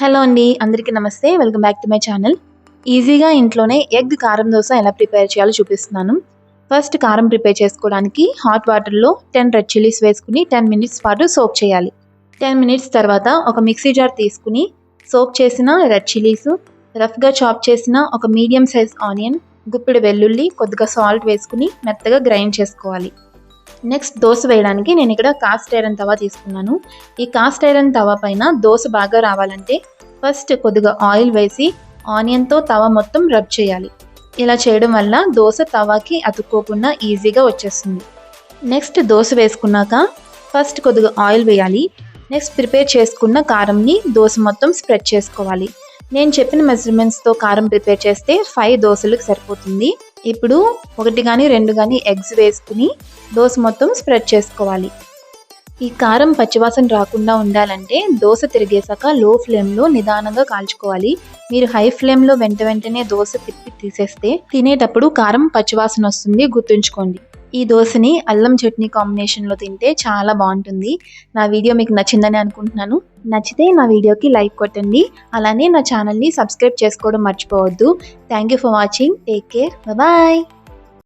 Hello అండి అందరికీ నమస్తే. Welcome back to my channel. ఈజీగా ఇంట్లోనే ఎగ్ కారం దోశ ఎలా ప్రిపేర్ చేయాలో చూపిస్తున్నాను. ఫస్ట్ కారం ప్రిపేర్ చేసుకోవడానికి హాట్ వాటర్లో టెన్ రెడ్ చిల్లీస్ వేసుకుని టెన్ మినిట్స్ పాటు సోక్ చేయాలి. టెన్ మినిట్స్ తర్వాత ఒక మిక్సీ జార్ తీసుకుని సోక్ చేసిన రెడ్ చిల్లీస్ రఫ్గా చాప్ చేసిన ఒక మీడియం సైజ్ ఆనియన్ గుప్పిడి వెల్లుల్లి కొద్దిగా సాల్ట్ వేసుకుని మెత్తగా గ్రైండ్ చేసుకోవాలి. నెక్స్ట్ దోశ వేయడానికి నేను ఇక్కడ కాస్ట్ ఐరన్ తవా తీసుకున్నాను. ఈ కాస్ట్ ఐరన్ తవా పైన దోశ బాగా రావాలంటే ఫస్ట్ కొద్దిగా ఆయిల్ వేసి ఆనియన్తో తవా మొత్తం రబ్ చేయాలి. ఇలా చేయడం వల్ల దోశ తవాకి అతుక్కోకుండా ఈజీగా వచ్చేస్తుంది. నెక్స్ట్ దోశ వేసుకున్నాక ఫస్ట్ కొద్దిగా ఆయిల్ వేయాలి. నెక్స్ట్ ప్రిపేర్ చేసుకున్న కారంని దోశ మొత్తం స్ప్రెడ్ చేసుకోవాలి. నేను చెప్పిన మెజర్మెంట్స్తో కారం ప్రిపేర్ చేస్తే ఫైవ్ దోశలకు సరిపోతుంది. ఇప్పుడు ఒకటి కానీ రెండు కానీ ఎగ్స్ వేసుకుని దోశ మొత్తం స్ప్రెడ్ చేసుకోవాలి. ఈ కారం పచ్చివాసన రాకుండా ఉండాలంటే దోశ తిరిగేసాక లో ఫ్లేమ్లో నిదానంగా కాల్చుకోవాలి. మీరు హై ఫ్లేమ్లో వెంట వెంటనే దోశ తిప్పి తీసేస్తే తినేటప్పుడు కారం పచ్చివాసన వస్తుంది గుర్తుంచుకోండి. ఈ దోశని అల్లం చట్నీ కాంబినేషన్లో తింటే చాలా బాగుంటుంది. నా వీడియో మీకు నచ్చిందని అనుకుంటున్నాను. నచ్చితే నా వీడియోకి లైక్ కొట్టండి. అలానే నా ఛానల్ని సబ్స్క్రైబ్ చేసుకోవడం మర్చిపోవద్దు. Thank you for watching take care bye